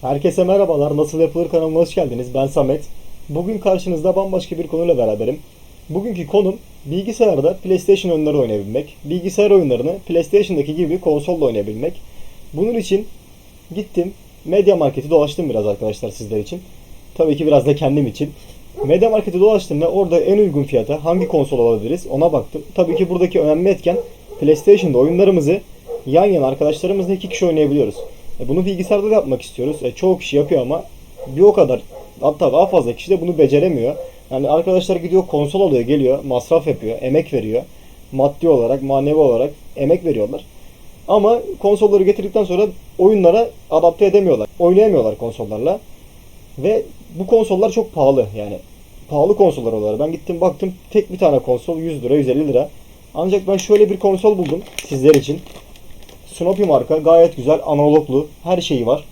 Herkese merhabalar. Nasıl yapılır kanalıma hoş geldiniz. Ben Samet. Bugün karşınızda bambaşka bir konuyla beraberim. Bugünkü konum bilgisayarda PlayStation oyunları oynayabilmek. Bilgisayar oyunlarını PlayStation'daki gibi konsolla oynayabilmek. Bunun için gittim Media Market'i dolaştım biraz arkadaşlar sizler için. Tabii ki biraz da kendim için. Media Market'i dolaştım ve orada en uygun fiyata hangi konsol alabiliriz ona baktım. Tabii ki buradaki önemli etken PlayStation'da oyunlarımızı yan yana arkadaşlarımızla iki kişi oynayabiliyoruz. E, bunu bilgisayarda da yapmak istiyoruz. E, çoğu kişi yapıyor ama bir o kadar hatta daha fazla kişi de bunu beceremiyor. Yani arkadaşlar gidiyor konsol alıyor geliyor masraf yapıyor emek veriyor. Maddi olarak manevi olarak emek veriyorlar. Ama konsolları getirdikten sonra oyunlara adapte edemiyorlar. Oynayamıyorlar konsollarla. Ve bu konsollar çok pahalı yani. Pahalı konsollar oluyorlar. Ben gittim baktım tek bir tane konsol 100 lira 150 lira. Ancak ben şöyle bir konsol buldum sizler için. Snoopy marka gayet güzel analoglu her şeyi var.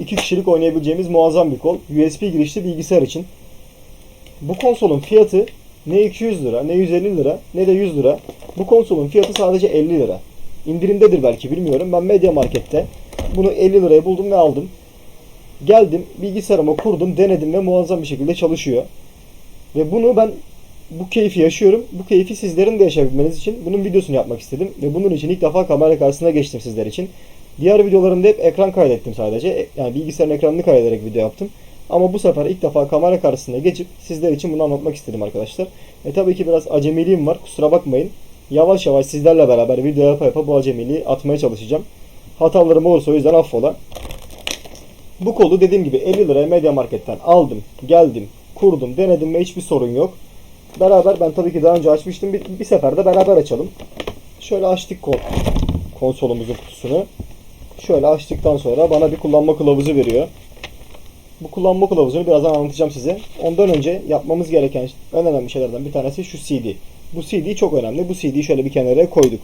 İki kişilik oynayabileceğimiz muazzam bir kol. USB girişli bilgisayar için. Bu konsolun fiyatı ne 200 lira ne 150 lira ne de 100 lira. Bu konsolun fiyatı sadece 50 lira. İndirimdedir belki bilmiyorum. Ben Media Market'te bunu 50 liraya buldum ve aldım. Geldim bilgisayarıma kurdum denedim ve muazzam bir şekilde çalışıyor. Ve bunu ben bu keyfi yaşıyorum. Bu keyfi sizlerin de yaşayabilmeniz için bunun videosunu yapmak istedim. Ve bunun için ilk defa kamera karşısına geçtim sizler için. Diğer videolarımda hep ekran kaydettim sadece. E, Yani bilgisayarın ekranını kaydederek video yaptım. Ama bu sefer ilk defa kamera karşısına geçip sizler için bunu anlatmak istedim arkadaşlar. E tabii ki biraz acemiliğim var. Kusura bakmayın. Yavaş yavaş sizlerle beraber video yapa yapa bu acemiliği atmaya çalışacağım. Hatalarım olursa o yüzden affola. Bu kolu dediğim gibi 50 liraya Media Market'ten aldım, geldim, kurdum, denedim ve hiçbir sorun yok. Beraber ben tabii ki daha önce açmıştım. Bir, bir seferde beraber açalım. Şöyle açtık kon konsolumuzun kutusunu. Şöyle açtıktan sonra bana bir kullanma kılavuzu veriyor. Bu kullanma kılavuzunu birazdan anlatacağım size. Ondan önce yapmamız gereken en önemli şeylerden bir tanesi şu CD. Bu CD çok önemli. Bu CD'yi şöyle bir kenara koyduk.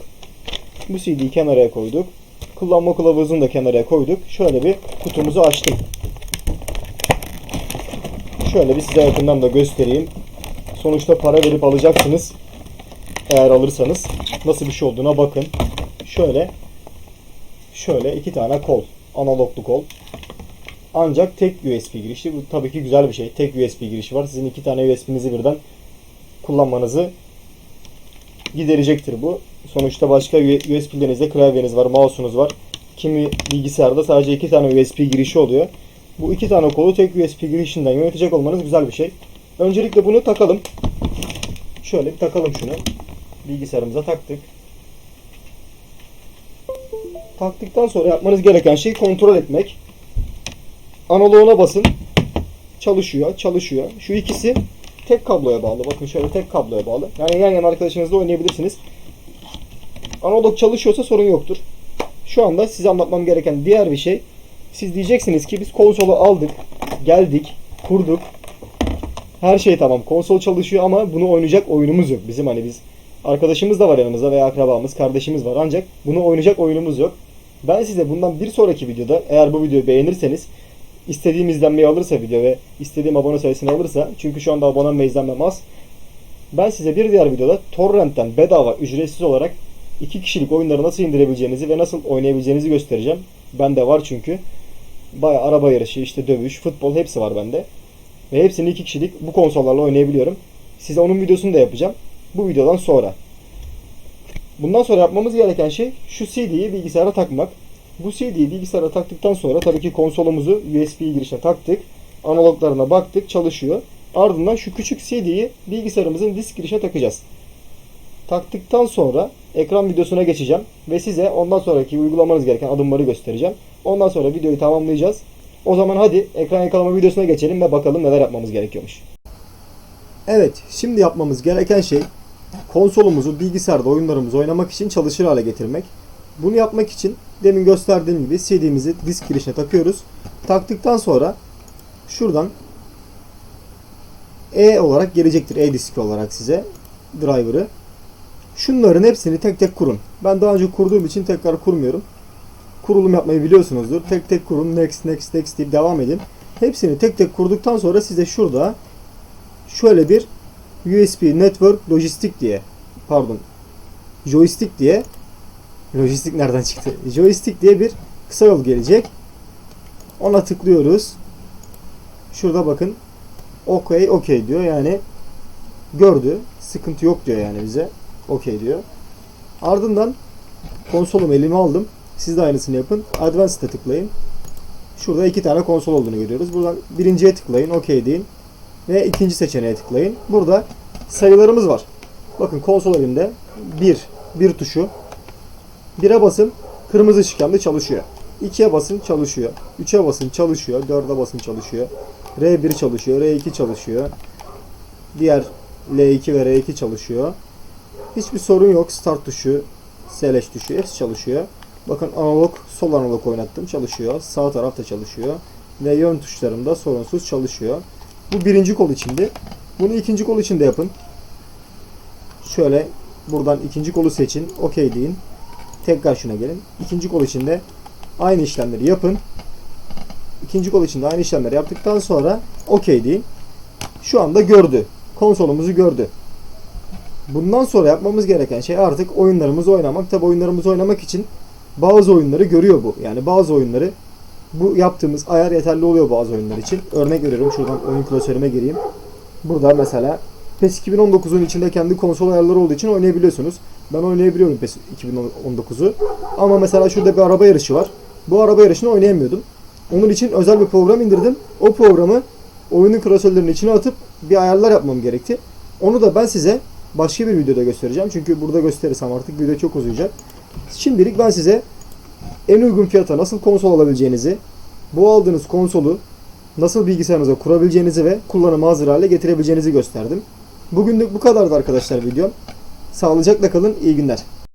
Bu CD'yi kenara koyduk. Kullanma kılavuzunu da kenara koyduk. Şöyle bir kutumuzu açtım. Şöyle bir size yakından da göstereyim. Sonuçta para verip alacaksınız. Eğer alırsanız nasıl bir şey olduğuna bakın. Şöyle şöyle iki tane kol. Analoglu kol. Ancak tek USB girişi. Bu tabii ki güzel bir şey. Tek USB girişi var. Sizin iki tane USB'nizi birden kullanmanızı giderecektir bu. Sonuçta başka USB'lerinizde klavyeniz var, mouse'unuz var. Kimi bilgisayarda sadece iki tane USB girişi oluyor. Bu iki tane kolu tek USB girişinden yönetecek olmanız güzel bir şey. Öncelikle bunu takalım. Şöyle bir takalım şunu. Bilgisayarımıza taktık. Taktıktan sonra yapmanız gereken şey kontrol etmek. Analoğuna basın. Çalışıyor, çalışıyor. Şu ikisi tek kabloya bağlı. Bakın şöyle tek kabloya bağlı. Yani yan yana arkadaşınızla oynayabilirsiniz. Analog çalışıyorsa sorun yoktur. Şu anda size anlatmam gereken diğer bir şey. Siz diyeceksiniz ki biz konsolu aldık, geldik, kurduk. Her şey tamam. Konsol çalışıyor ama bunu oynayacak oyunumuz yok. Bizim hani biz arkadaşımız da var yanımızda veya akrabamız, kardeşimiz var. Ancak bunu oynayacak oyunumuz yok. Ben size bundan bir sonraki videoda eğer bu videoyu beğenirseniz istediğim izlenmeyi alırsa video ve istediğim abone sayısını alırsa çünkü şu anda abone ve izlenmem az. Ben size bir diğer videoda torrentten bedava ücretsiz olarak iki kişilik oyunları nasıl indirebileceğinizi ve nasıl oynayabileceğinizi göstereceğim. Bende var çünkü. Baya araba yarışı, işte dövüş, futbol hepsi var bende. Ve hepsini iki kişilik bu konsollarla oynayabiliyorum. Size onun videosunu da yapacağım. Bu videodan sonra. Bundan sonra yapmamız gereken şey şu CD'yi bilgisayara takmak. Bu CD'yi bilgisayara taktıktan sonra tabii ki konsolumuzu USB girişine taktık. Analoglarına baktık çalışıyor. Ardından şu küçük CD'yi bilgisayarımızın disk girişine takacağız. Taktıktan sonra ekran videosuna geçeceğim ve size ondan sonraki uygulamanız gereken adımları göstereceğim. Ondan sonra videoyu tamamlayacağız. O zaman hadi ekran yakalama videosuna geçelim ve bakalım neler yapmamız gerekiyormuş. Evet, şimdi yapmamız gereken şey konsolumuzu bilgisayarda oyunlarımızı oynamak için çalışır hale getirmek. Bunu yapmak için demin gösterdiğim gibi CD'mizi disk girişine takıyoruz. Taktıktan sonra şuradan E olarak gelecektir. E diski olarak size driver'ı. Şunların hepsini tek tek kurun. Ben daha önce kurduğum için tekrar kurmuyorum. Kurulum yapmayı biliyorsunuzdur. Tek tek kurun. Next, next, next deyip devam edin. Hepsini tek tek kurduktan sonra size şurada şöyle bir USB Network Logistik diye pardon joystick diye Lojistik nereden çıktı? Joystick diye bir kısa yol gelecek. Ona tıklıyoruz. Şurada bakın. Okey okey diyor. Yani gördü. Sıkıntı yok diyor yani bize. Okey diyor. Ardından konsolumu elime aldım. Siz de aynısını yapın. Advanced'e tıklayın. Şurada iki tane konsol olduğunu görüyoruz. Buradan birinciye tıklayın. Okey deyin. Ve ikinci seçeneğe tıklayın. Burada sayılarımız var. Bakın konsol elimde. 1. 1 tuşu. 1'e basın. Kırmızı ışık yandı çalışıyor. 2'ye basın çalışıyor. 3'e basın çalışıyor. 4'e basın çalışıyor. R1 çalışıyor. R2 çalışıyor. Diğer L2 ve R2 çalışıyor. Hiçbir sorun yok. Start tuşu, slash tuşu hepsi çalışıyor. Bakın analog, sol analog oynattım çalışıyor. Sağ tarafta çalışıyor. Ve yön tuşlarında sorunsuz çalışıyor. Bu birinci kol içindi. Bunu ikinci kol içinde yapın. Şöyle buradan ikinci kolu seçin. Okey deyin. Tekrar şuna gelin. İkinci kol içinde aynı işlemleri yapın. İkinci kol içinde aynı işlemleri yaptıktan sonra okey deyin. Şu anda gördü. Konsolumuzu gördü. Bundan sonra yapmamız gereken şey artık oyunlarımızı oynamak. Tabi oyunlarımızı oynamak için bazı oyunları görüyor bu. Yani bazı oyunları bu yaptığımız ayar yeterli oluyor bazı oyunlar için. Örnek veriyorum şuradan oyun klasörüme gireyim. Burada mesela PES 2019'un içinde kendi konsol ayarları olduğu için oynayabiliyorsunuz. Ben oynayabiliyorum PES 2019'u. Ama mesela şurada bir araba yarışı var. Bu araba yarışını oynayamıyordum. Onun için özel bir program indirdim. O programı oyunun klasörlerinin içine atıp bir ayarlar yapmam gerekti. Onu da ben size başka bir videoda göstereceğim. Çünkü burada gösterirsem artık video çok uzayacak. Şimdilik ben size en uygun fiyata nasıl konsol alabileceğinizi, bu aldığınız konsolu nasıl bilgisayarınıza kurabileceğinizi ve kullanıma hazır hale getirebileceğinizi gösterdim. Bugünlük bu kadardı arkadaşlar videom. Sağlıcakla kalın, iyi günler.